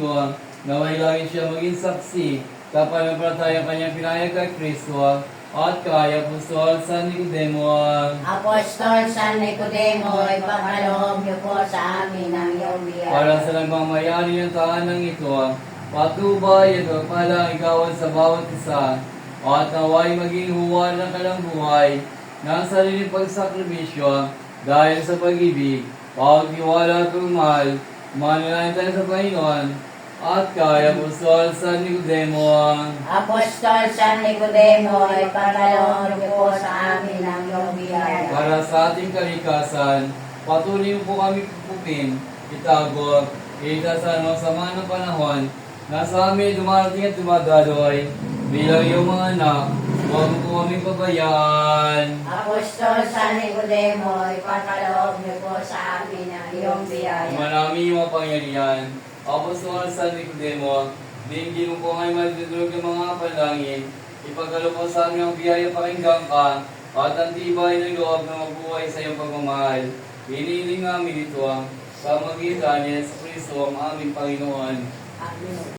linggo, naway lagi siya maging saksi sa pananampalataya kanyang pinayag kay Kristo at kay Apostol San Nicodemo Apostol San Nicodemo, ipagkaloob niyo po sa amin ang iyong biyaya. para sa nagmamayari ng tahanang ito, patubay at pagpalang ikawan sa bawat isa at naway maging huwan ng kalang buhay ng sariling pagsakripisyo dahil sa pag-ibig, pagtiwala at pagmahal, mananayin tayo sa Panginoon at kay Apostol San Nicodemo Apostol San Nicodemo, ipagkaloob niyo po sa amin ang iyong biyaya. para sa ating kalikasan, patuloy po kami pupupin, itago, itasan mo sa mga ng panahon, na sa amin dumarating at dumadaloy, bilang iyong mga anak, huwag po kami pabayaan. Apostol San Nicodemo, ipagkaloob amin ang iyong biyaya. Manami yung mapangyarihan. Apostol San Nicodemo, dinggin mo po ngayon magdudulog ng mga panalangin, ipagkalo po sa amin ang biyaya pakinggan ka, at ang tibay ng loob na magbuhay sa iyong pagmamahal. Hinihiling namin ito sa magitan ni Yesu Cristo ang aming Panginoon. Amen.